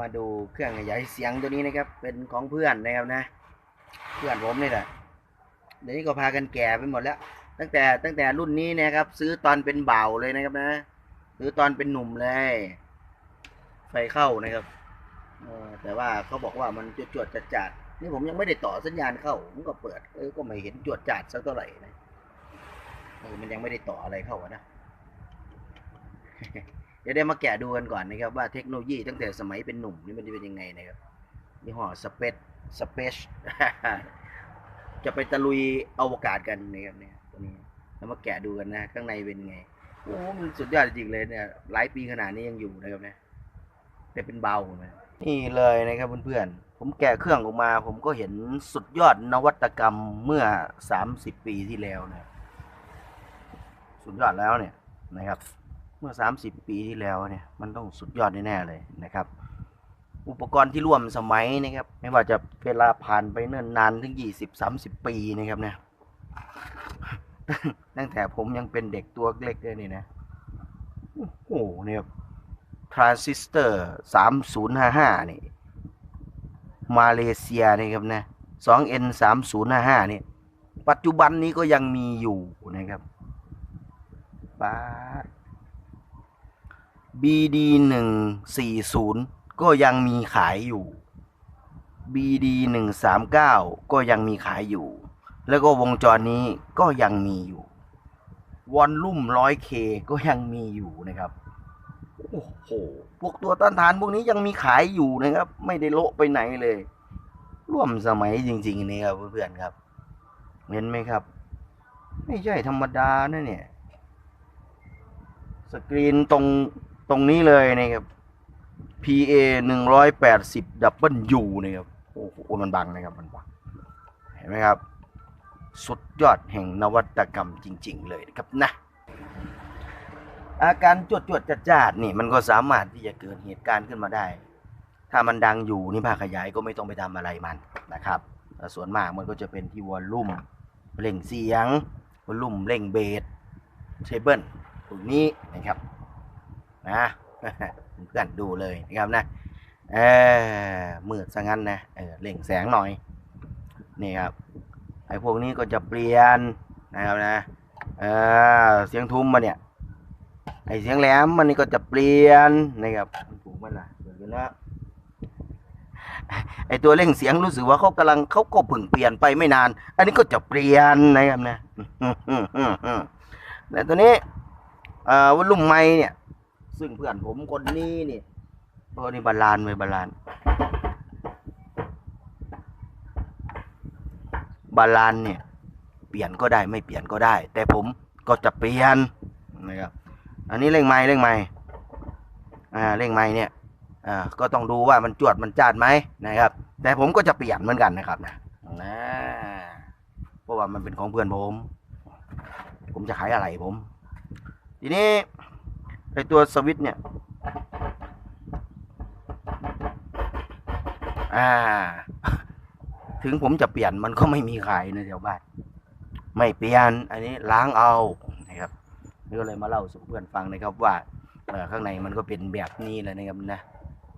มาดูเครื่องขยายเสียงตัวนี้นะครับ เป็นของเพื่อนนะครับนะ เพื่อนผมนี่แหละเดี๋ยวนี้ก็พากันแก่ไปหมดแล้ว ตั้งแต่ตั้งแต่รุ่นนี้นะครับ ซื้อตอนเป็นเบาเลยนะครับนะซื้อตอนเป็นหนุ่มเลย ไฟเข้านะครับแต่ว่าเขาบอกว่ามันจวดจัดจัดนี่ผมยังไม่ได้ต่อสัญญาณเข้าผมก็เปิดเออก็ไม่เห็นจวดจัดสักเท่าไหร่นะเออมันยังไม่ได้ต่ออะไรเข้าอะ นะเดี๋ยวได้มาแกะดูกันก่อนนะครับว่าเทคโนโลยีตั้งแต่สมัยเป็นหนุ่มนี่มันจะเป็นยังไงนะครับยี่ห้อสเปซสเปซจะไปตะลุยอวกาศกันนะครับเนี่ยตัวนี้แล้วมาแกะดูกันนะข้างในเป็นไงโอ้มันสุดยอดจริงเลยเนี่ยหลายปีขนาดนี้ยังอยู่นะครับเนี่ยแต่เป็นเบานะนี่เลยนะครับเพื่อนๆผมแกะเครื่องออกมา ผมก็เห็นสุดยอดนวัตกรรมเมื่อ 30 ปีที่แล้วนะสุดยอดแล้วเนี่ยนะครับ เมื่อ 30 ปีที่แล้วเนี่ยมันต้องสุดยอดแน่ๆเลยนะครับ อุปกรณ์ที่ร่วมสมัยนะครับ ไม่ว่าจะเวลาผ่านไปเนิ่นนานถึง 20-30 ปีนะครับเนี่ยตั้งแต่ผมยังเป็นเด็กตัวเล็กเลยนี่นะ โอ้โหเนี่ยทรานซิสเตอร์3055นี่ มาเลเซียนะครับนะ 2N 3055นี่ ปัจจุบันนี้ก็ยังมีอยู่นะครับป้า ด BD 140ก็ยังมีขายอยู่ BD 139ก็ยังมีขายอยู่ แล้วก็วงจรนี้ก็ยังมีอยู่ วอลลุ่ม 100K ก็ยังมีอยู่นะครับ โอ้โห พวกตัวต้านทานพวกนี้ยังมีขายอยู่นะครับ ไม่ได้โละไปไหนเลย ร่วมสมัยจริงๆนี่ครับเพื่อนๆครับ เห็นไหมครับ ไม่ใช่ธรรมดานะเนี่ย สกรีนตรง ตรงนี้เลยนะครับ PA หนึ่งร้อยแปดสิบดับเบิลยูนะครับโอ้โหมันบังนะครับมันบังเห็นไหมครับ สุดยอดแห่งนวัตกรรมจริง ๆ เลยนะครับนะอาการจวดจวดจัดจาดนี่มันก็สามารถที่จะเกิดเหตุการณ์ขึ้นมาได้ ถ้ามันดังอยู่นี่ภาคขยายก็ไม่ต้องไปทำอะไรมันนะครับส่วนมากมันก็จะเป็นที่วอลลุ่มเร่งเสียงวอลลุ่มเร่งเบสเทเบิลตรงนี้นะครับ นะเพื่อนดูเลยนะครับนะเออมืดซะงั้นนะเออเล่งแสงหน่อยนี่ครับไอ้พวกนี้ก็จะเปลี่ยนนะครับนะเออเสียงทุ้มมาเนี่ยไอ้เสียงแหลมมันนี่ก็จะเปลี่ยนนะครับถูกมันล่ะเดี๋ยวกันนะไอ้ตัวเร่งเสียงรู้สึกว่าเขากำลังเขาก็เพึ่งเปลี่ยนไปไม่นาน อันนี้ก็จะเปลี่ยนนะครับนะแต่ตัวนี้เอ่อวอลุ่มไม้เนี่ย ซึ่งเพื่อนผมคนนี้นี่โอ้นี่บาลานไว้บาลาน บาลานเนี่ย เปลี่ยนก็ได้ไม่เปลี่ยนก็ได้ แต่ผมก็จะเปลี่ยนนะครับอันนี้เร่งไม้เร่งไม้อ่าเร่งไม้เนี่ยอ่าก็ต้องดูว่ามันจวดมันจาดไหมนะครับ แต่ผมก็จะเปลี่ยนเหมือนกันนะครับนะนะเพราะว่ามันเป็นของเพื่อนผม ผมจะขายอะไรผม ทีนี้ ไอตัวสวิตเนี่ย อ่า ถึงผมจะเปลี่ยนมันก็ไม่มีขายในแถวบ้าน ไม่เปลี่ยน อันนี้ล้างเอานะครับนี่ก็เลยมาเล่าสู่เพื่อนฟังนะครับว่าเอข้างในมันก็เป็นแบบนี้เลยนะครับนะ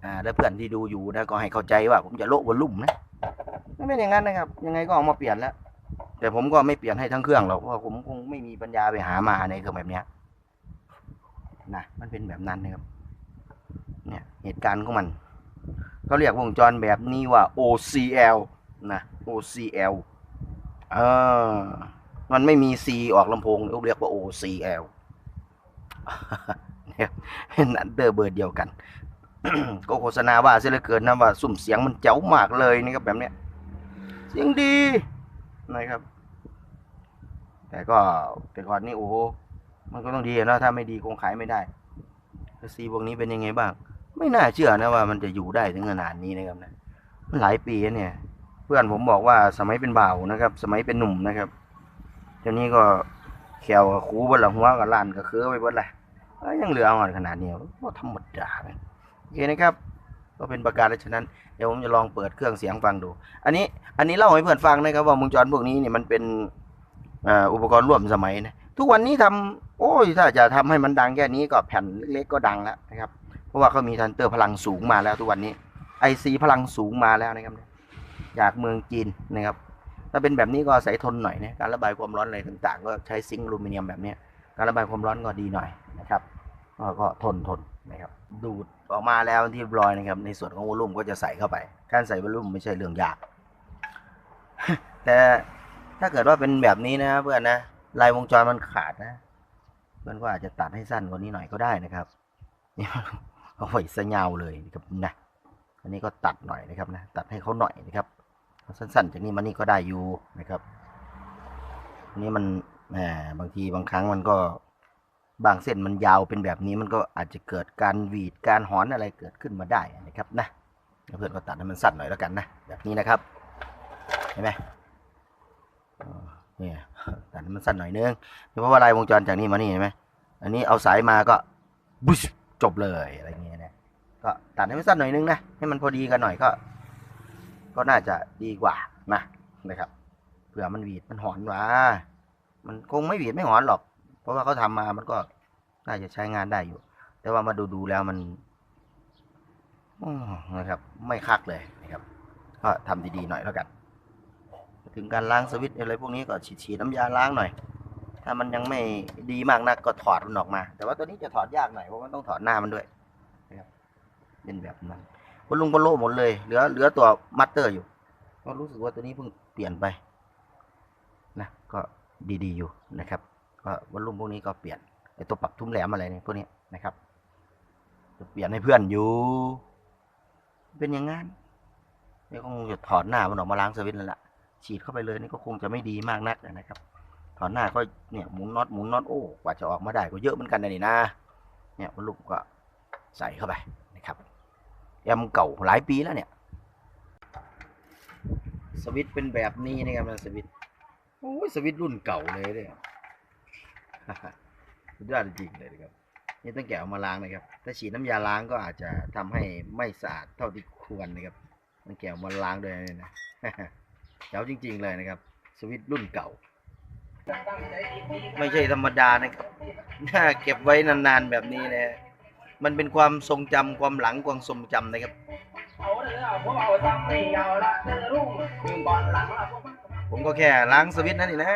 อ่า แล้วเพื่อนที่ดูอยู่นะก็ให้เข้าใจว่า ผมจะโละวอลลุ่มนะไม่เป็นอย่างนั้นนะครับ ยังไงก็เอามาเปลี่ยนแล้ว แต่ผมก็ไม่เปลี่ยนให้ทั้งเครื่องหรอกเพราะผมคงไม่มีปัญญาไปหามาในเครื่องแบบเนี้ย นะมันเป็นแบบนั้นนะครับเนี่ยเหตุการณ์ของมันเขาเรียกวงจรแบบนี้ว่า OCL นะ OCL เออมันไม่มี C ออกลำโพงเรียกว่า OCL เนี่ยเป็นอันเดอร์เบอร์เดียวกัน ก็โฆษณาว่าเสียเหลือเกินนะว่าสุ่มเสียงมันเจ๋วมากเลยนะครับแบบเนี้ยเสียงดีนะครับ แต่ก็แต่ก่อนนี่โอ้ มันก็ต้องดีนะถ้าไม่ดีคงขายไม่ได้แล้วซีพวกนี้เป็นยังไงบ้าง ไม่น่าเชื่อนะว่ามันจะอยู่ได้ถึงขนาดนี้นะครับนะมันหลายปีเนี่ย เพื่อนผมบอกว่าสมัยเป็นบ่าวนะครับ สมัยเป็นหนุ่มนะครับเดี๋ยวนี้ก็แขวกับคูบนหลังหัวกับลานกับเคือไปเบดแหละยยังเหลืออ่อนขนาดนี้ก็ธรรมดาเลยโอเคนะครับก็เป็นประการฉะนั้นเดี๋ยวผมจะลองเปิดเครื่องเสียงฟังดู อันนี้อันนี้เล่าให้เพื่อนฟังนะครับว่าวงจรพวกนี้เนี่ยมันเป็นอ่ออุปกรณ์ร่วมสมัยนะ ทุกวันนี้ทำโอ้ยถ้าจะทำให้มันดังแค่นี้ก็แผ่นเล็กๆก็ดังแล้วนะครับ เพราะว่าเขามีทันเตอร์พลังสูงมาแล้วทุกวันนี้ไอซีพลังสูงมาแล้วนะครับจากเมืองจีนนะครับ ถ้าเป็นแบบนี้ก็ใส่ทนหน่อยนะการระบายความร้อนอะไรต่างๆ ก็ใช้ซิงค์อลูมิเนียมแบบนี้การระบายความร้อนก็ดีหน่อยนะครับก็ทนทนนะครับดูดออกมาแล้วที่เรียบร้อยนะครับ ในส่วนของวอลลุ่มก็จะใส่เข้าไป การใส่วอลลุ่มไม่ใช่เรื่องยาก แต่ถ้าเกิดว่าเป็นแบบนี้นะเพื่อนนะ ลายวงจรมันขาดนะเพื่อนก็อาจจะตัดให้สั้นกว่านี้หน่อยก็ได้นะครับนี่เอาไว้ซะยาวเลยนะครับนะอันนี้ก็ตัดหน่อยนะครับนะตัดให้เขาหน่อยนะครับสั้นๆจากนี้มานี่ก็ได้อยู่นะครับอันนี้มันแหมบางทีบางครั้งมันก็บางเส้นมันยาวเป็นแบบนี้มันก็อาจจะเกิดการหวีดการหอนอะไรเกิดขึ้นมาได้นะครับนะเพื่อนก็ตัดให้มันสั้นหน่อยแล้วกันนะแบบนี้นะครับเห็นไหม เนี่ยตัดมันสั้นหน่อยนึงเพราะว่าลายวงจรจากนี้มานี่เห็นไหมอันนี้เอาสายมาก็บุชจบเลยอะไรเงี้ยนะก็ตัดให้มันสั้นหน่อยนึงนะให้มันพอดีกันหน่อยก็ ก็น่าจะดีกว่านะนะครับเผื่อมันหวีดมันหอนว่ามันคงไม่หวีดไม่หอนหรอก เพราะว่าเขาทำมามันก็น่าจะใช้งานได้อยู่ แต่ว่ามาดูดูๆแล้วมันนะครับ ไม่คักเลยนะครับ ก็ทำดีๆหน่อยแล้วกัน ถึงการล้างสวิตอะไรพวกนี้ก็ฉีดน้ำยาล้างหน่อย ถ้ามันยังไม่ดีมากนักก็ถอดมันออกมา แต่ว่าตัวนี้จะถอดยากหน่อยเพราะมันต้องถอดหน้ามันด้วยเป็นแบบนั้นวันลุงก็โล่หมดเลยเหลือเหลือตัวมัตเตอร์อยู่ก็รู้สึกว่าตัวนี้เพิ่งเปลี่ยนไปนะก็ดีๆอยู่นะครับก็วันลุงพวกนี้ก็เปลี่ยนไอตัวปรับทุ่มแหลมอะไรเนี่ยพวกนี้นะครับจะเปลี่ยนให้เพื่อนอยู่ เป็นอย่างงั้นนี่คงจะถอดหน้ามันออกมาล้างสวิตช์แล้วล่ะ ฉีดเข้าไปเลยนี่ก็คงจะไม่ดีมากนักนะครับถอดหน้าก็เนี่ยหมุนน็อตหมุนน็อตโอ้กว่าจะออกมาได้ก็เยอะเหมือนกันนะนี่นะเนี่ยลุงก็ใส่เข้าไปนะครับแอมเก่าหลายปีแล้วเนี่ย สวิตเป็นแบบนี้นะครับนะสวิตโอ้ยสวิตรุ่นเก่าเลยเนี่ยสุดยอดจริงเลยนะครับนี่ต้องแกะออกมาล้างนะครับ ถ้าฉีดน้ำยาล้างก็อาจจะทำให้ไม่สะอาดเท่าที่ควรนะครับต้องแกะออกมาล้างด้วยนะ เจ๋วจริง ๆ เลยนะครับ สวิตรุ่นเก่า ไม่ใช่ธรรมดานะครับถ้าเก็บไว้นานๆแบบนี้นะมันเป็นความทรงจำความหลังความทรงจำนะครับ ผมก็แค่ล้างสวิตนั่นเองนะ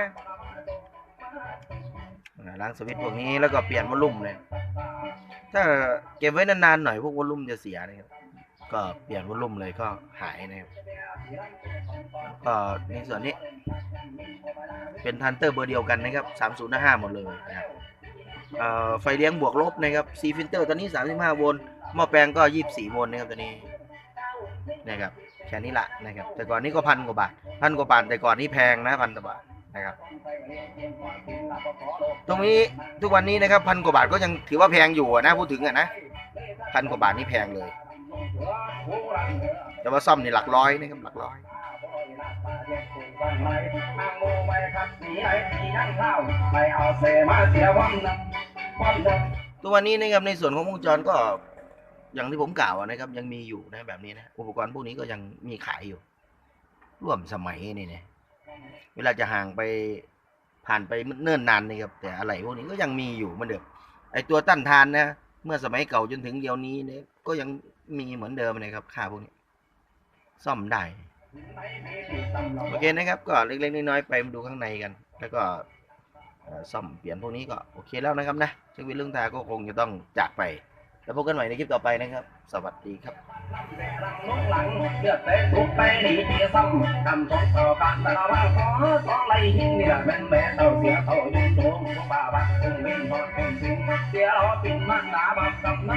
ล้างสวิตพวกนี้แล้วก็เปลี่ยนวอลลุ่มเลย ถ้าเก็บไว้นานๆหน่อยพวกวอลลุ่มจะเสียนะครับ ก็เปลี่ยนวอลลุ่มเลยก็หายนะครับก็ในส่วนนี้ เป็นทันเตอร์เบอร์เดียวกันนะครับ3055หมดเลยนะครับเอ่อไฟเลี้ยงบวกลบนะครับซีฟิลเตอร์ตอนนี้ 35 โวลต์หม้อแปลงก็ 24 โวลต์นะครับตัวนี้นะครับแค่นี้ละนะครับ แต่ก่อนนี้ก็พันกว่าบาทพันกว่าบาทแต่ก่อนนี้แพงนะพันกว่าบาทนะครับ ตรงนี้ทุกวันนี้นะครับพันกว่าบาทก็ยังถือว่าแพงอยู่นะพูดถึงอะนะพันกว่าบาทนี่แพงเลย แต่ว่าซ่อมนี่หลักร้อยนะครับหลักร้อยตัววันนี้นะครับในส่วนของวงจรก็อย่างที่ผมกล่าวนะครับ ยังมีอยู่นะแบบนี้นะอุปกรณ์พวกนี้ก็ยังมีขายอยู่ ร่วมสมัยนี่เนี่ยเวลาจะห่างไปผ่านไปเนิ่นนานนี่ครับ แต่อะไรพวกนี้ก็ยังมีอยู่มือนเดิมไอตัวต้านทานนะ เมื่อสมัยเก่าจนถึงเดี๋ยวนี้เนี่ยก็ยัง มีเหมือนเดิมนะครับค่าพวกนี้ ซ่อมได้ โอเคนะครับ ก็เล็กๆน้อยๆไปมาดูข้างในกัน แล้วก็ซ่อมเปลี่ยนพวกนี้ก็โอเคแล้วนะครับนะชีวิตเรื่องทาก็คงจะต้องจากไป แล้วพบกันใหม่ในคลิปต่อไปนะครับ สวัสดีครับเลือดเตะทุกไปหนียราขอสองไหลหินหนาบักคงเว้นท